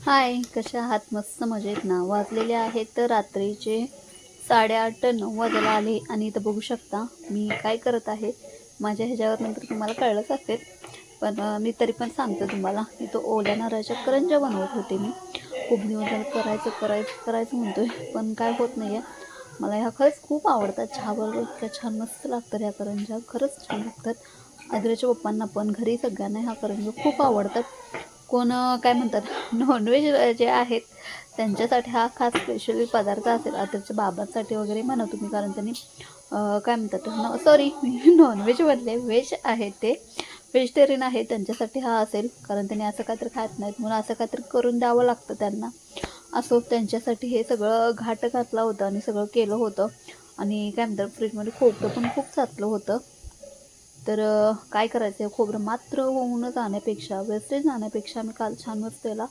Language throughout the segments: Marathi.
हाय कशा आहात? मस्त मजेत ना. वाजलेले आहेत तर रात्रीचे साडेआठ नऊ वाजायला आले आणि इथं बघू शकता मी काय करत आहे. माझ्या ह्याच्यावर नंतर तुम्हाला कळलंच असेल पण मी तरी पण सांगते तुम्हाला. इथं ओल्या नारळाच्या करंज्या बनवत होते मी. खूप दिवस झालं करायचं करायचं करायचं म्हणतोय पण काय होत नाही आहे मला ह्या खरंच खूप आवडतात. चहाबरोबर इतक्या छान मस्त लागतात ह्या करंज्या. खरंच छान लागतात. आदराच्या पप्पांना पण घरी सगळ्यांना ह्या करंज्या खूप आवडतात. कोण काय म्हणतात नॉनव्हेज जे आहेत त्यांच्यासाठी हा खास स्पेशली पदार्थ असेल. आताच्या बाबांसाठी वगैरे म्हणा तुम्ही कारण त्यांनी काय म्हणतात न सॉरी मी नॉनव्हेज म्हणले व्हेज आहे ते. व्हेजिटेरियन आहे त्यांच्यासाठी हा असेल. कारण त्यांनी असं काहीतरी खात नाहीत म्हणून असं काहीतरी करून द्यावं लागतं त्यांना. असो त्यांच्यासाठी हे सगळं घाट घातलं होतं आणि सगळं केलं होतं. आणि काय म्हणतात फ्रीजमध्ये खोबरं पण खूप साचलं होतं. तर काय करायचं आहे खोबरं मात्र होऊन जाण्यापेक्षा वेस्टेज जाण्यापेक्षा मी काल छान मस्त त्याला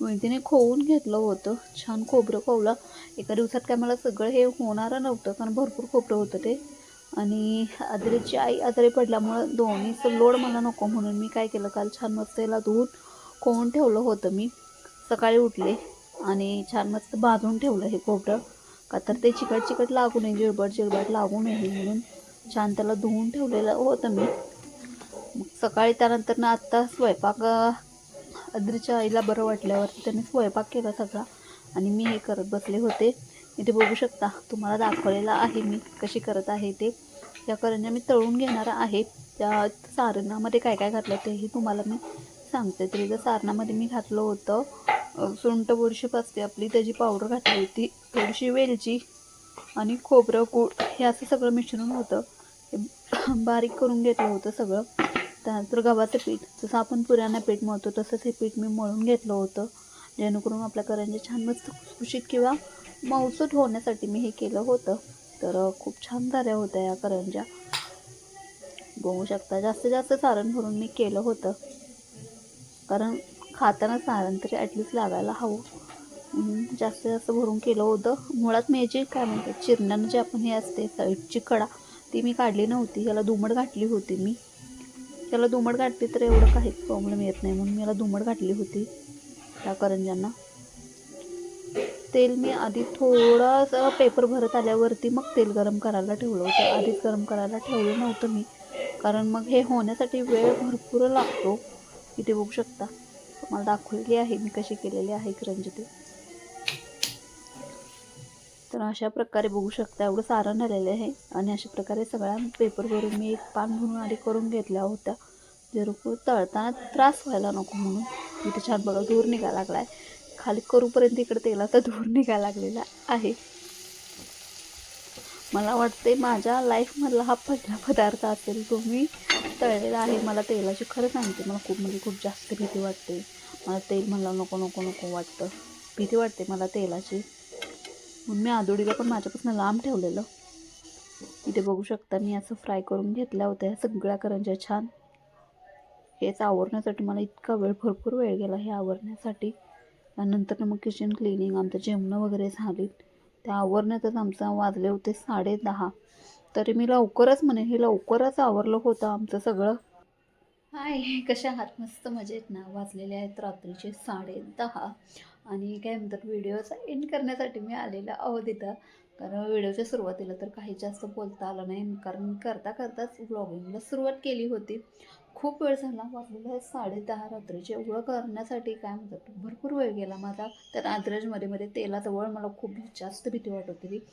मेहंदीने खोवून घेतलं होतं. छान खोबरं खोवलं. एका दिवसात काय मला सगळं हे होणारं नव्हतं कारण भरपूर खोबरं होतं ते. आणि आदरीची आई आजारी पडल्यामुळं दोन्हीचं लोड मला नको म्हणून मी काय केलं काल छान मस्त याला धुवून खोवून ठेवलं होतं मी. सकाळी उठले आणि छान मस्त भाजून ठेवलं हे खोबरं. का तर ते चिकट चिकट लागू नये जिळबट जिळबट लागू नये म्हणून. छान त्याला धुवून ठेवलेलं होतं मी. मग सकाळी त्यानंतर ना आत्ता स्वयंपाक अद्रीच्या आईला बरं वाटल्यावरती त्यांनी स्वयंपाक केला सगळा. आणि मी हे करत बसले होते. इथे बघू शकता तुम्हाला दाखवलेलं आहे मी कशी करत आहे ते. या करंज्या मी तळून घेणार आहे. त्या सारणामध्ये काय काय घातलं तेही तुम्हाला मी सांगते. तरी जर सारणामध्ये मी घातलं होतं. सुंट सुंठ बुरशी असते आपली त्याची पावडर घातली होती. थोडीशी वेलची. आणि खोबरं गूळ हे असं सगळं मिश्रण होतं. हे बारीक करून घेतलं होतं सगळं. त्यानंतर गव्हाचं पीठ जसं आपण पुऱ्यांना पीठ मळतो तसंच हे पीठ मी मळून घेतलं होतं. जेणेकरून आपल्या करंजे छान मस्त खुसखुशीत किंवा मऊसूट होण्यासाठी मी हे केलं होतं. तर खूप छान झाल्या होत्या या करंज्या. बघू शकता जास्तीत जास्त सारण भरून मी केलं होतं. कारण खाताना सारण तरी ॲटलिस्ट लागायला हवं. जास्तीत जास्त भरून केलं होतं. मुळात मी याची काय म्हणतात चिरण्यानं जे आपण हे असते साईडची कडा ती मी काढली नव्हती. याला दुमड घातली होती मी. त्याला दुमड घातली तर एवढं काहीच प्रॉब्लेम येत नाही म्हणून मी याला दुमड घातली होती. त्या करंज्यांना. तेल मी आधी थोडासा पेपर भरत आल्यावरती मग तेल गरम करायला ठेवलं होतं. आधीच गरम करायला ठेवलं नव्हतं मी. कारण मग हे होण्यासाठी वेळ भरपूर लागतो. इथे बघू शकता. मला दाखवलेली आहे मी कशी केलेली आहे करंजी ते. तर अशा प्रकारे बघू शकता एवढं सारण आलेलं आहे. आणि अशा प्रकारे सगळ्या पेपरवरून मी एक पान म्हणून आधी करून घेतल्या होत्या जेणेकरून तळताना त्रास व्हायला नको म्हणून. इथे छान बघा धूर निघायला लागला आहे खाली करूपर्यंत इकडे तेलाचा धूर निघायला लागलेला आहे. मला वाटते माझ्या लाईफमधला हा पहिला पदार्थ असेल तो मी तळलेला आहे. मला तेलाची खरं सांगते मला खूप म्हणजे खूप जास्त भीती वाटते. मला तेल म्हणलं नको नको नको वाटतं. भीती वाटते मला तेलाची. म्हणून मी आदोडीला पण माझ्यापासून लांब ठेवलेलं. इथे बघू शकता मी असं फ्राय करून घेतल्या होत्या. ह्या सगळ्या करंज्या छान. हेच आवरण्यासाठी मला इतका वेळ भरपूर वेळ गेला हे आवरण्यासाठी. त्यानंतर मग किचन क्लिनिंग आमचं जेवणं वगैरे झाली. त्या आवरण्यातच आमचं वाजले होते साडे दहा. तरी मी लवकरच म्हणे हे लवकरच आवरलं होतं आमचं सगळं. हाय कशा आहात? मस्त मजेत ना? वाजलेले आहेत रात्रीचे साडे दहा. आणि काय म्हणतात व्हिडिओचा एंड करण्यासाठी मी आलेला आहो तिथं कारण व्हिडिओच्या सुरुवातीला तर काही जास्त बोलता आलं नाही. कारण करता करताच ब्लॉगिंगला सुरुवात केली होती. खूप वेळ झाला. वाजलेला साडेदहा. साडे दहा रात्रीचे एवढं करण्यासाठी काय म्हणतात भरपूर वेळ गेला माझा. तर आद्रजमध्ये मध्ये तेलाजवळ मला खूप जास्त भीती वाटत होती.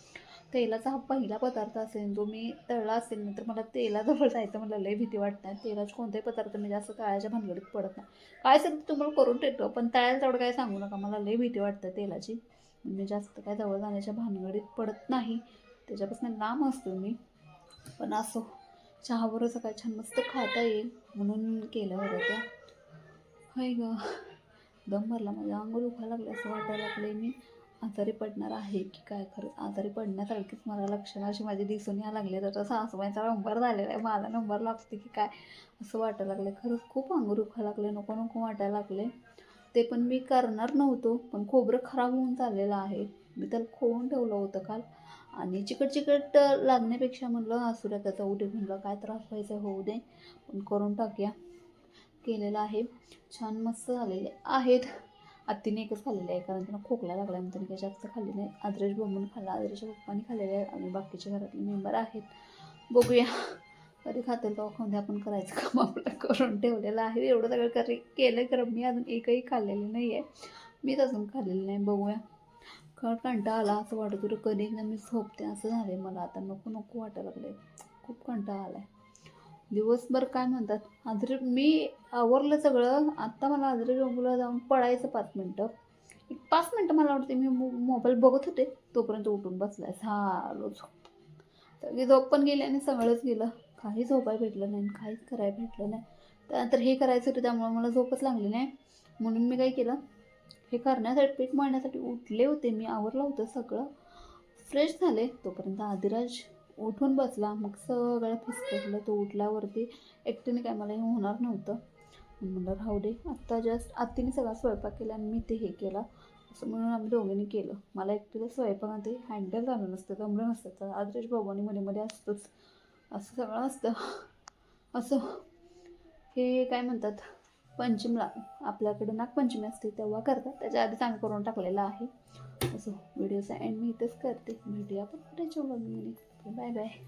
तेलाचा हा पहिला पदार्थ असेल जो मी तळला असेल ना तर मला तेलाजवळ जायचं मला लई भीती वाटत. नाही तेलाचे कोणतेही पदार्थ म्हणजे मी जास्त तळ्याच्या भानगडीत पडत नाही. काय असेल तुम्हाला करून ठेवतो पण तळायला तेवढं काय सांगू नका. मला लई भीती वाटतं तेलाची. मी जास्त काय जवळ जाण्याच्या भानगडीत पडत नाही. त्याच्यापासून लांब असतो मी. पण असो चहावर सकाळी छान मस्त खाता येईल म्हणून केलं होतं त्या. होय ग. दम भरला माझ्या अंग दुखायला लागलं असं वाटायला लागले मी. आजारी पडणार आहे की काय खरंच? आजारी पडण्यासारखीच मला लक्षणं अशी माझी दिसून यायला लागले तर सासूबाईंचा नंबर झालेला आहे. मला नंबर लागते की काय असं वाटायला लागलं खरंच खूप अंग दुखायला लागले नको नको वाटायला लागले ते पण मी करणार नव्हतो पण खोबरं खराब होऊन चाललेलं आहे. मी त्याला खोवून ठेवलं होतं काल. आणि चिकट चिकट लागण्यापेक्षा म्हणलं असू द्या त्याचा उठे म्हणलं काय त्रास व्हायचा होऊ दे. पण करून टाकूया. केलेलं आहे. छान मस्त झालेले आहेत. आत्तीने एकच खाल्लेलं आहे कारण त्यांना खोकला लागला म्हणून त्यांनी काही जास्त खाल्ली नाही. आदरेश बघून खाल्ला. आदरेशच्या पप्पाने खाल्लेले आहे आणि बाकीचे घरातले मेंबर आहेत. बघूया. कधी खातील तो खाऊन आपण करायचं काम आपलं करून ठेवलेलं आहे. एवढं सगळं करी केलं कर मी अजून एकही खाल्लेलं नाही आहे मीच अजून खाल्लेलं नाही. बघूया. खर कंटाळा आला असं वाटत होतं कधी एकदा मी झोपते असं झालं आहे मला. आता नको नको वाटायला आहे खूप कंटाळा आला आहे दिवसभर काय म्हणतात? आदरे मी आवरलं सगळं. आत्ता मला आदरे डोंगूला जाऊन पडायचं पाच मिनटं. एक पाच मिनटं मला वाटते मी मो मोबाईल बघत होते. तोपर्यंत उठून बसलाय. झालो झोप सगळी झोप पण गेली आणि सगळंच गेलं. काही झोपाय भेटलं नाही काहीच करायला भेटलं नाही. त्यानंतर हे करायचं होतं त्यामुळे मला झोपच लागली नाही. म्हणून मी काय केलं? हे करण्यासाठी पीठ मळण्यासाठी उठले होते. मी आवरलं होतं सगळं. फ्रेश झाले. तोपर्यंत आदिराज उठून बसला. मग सगळं फिसकटलं. तो उठल्यावरती एकटीने काय मला हे होणार नव्हतं. म्हणलं राहू दे. आत्ता जस्ट आत्तीने सगळा स्वयंपाक केला आणि मी ते हे केला. असं म्हणून आम्ही दोघींनी केलं. मला एकटीला स्वयंपाक ते हँडल झालं नसतं जमलं नसतं. तर आदरेश बाबांनी मध्ये मध्ये असतंच. असं सगळं असतं. असं. हे काय म्हणतात? पंचमला. आपल्याकडे नागपंचमी असते तेव्हा करतात. त्याच्या आधीच आम्ही करून टाकलेलं आहे. असं. व्हिडिओचा एंड मी इथंच करते. भेटूया आपण पुढे जेवढं 明白呗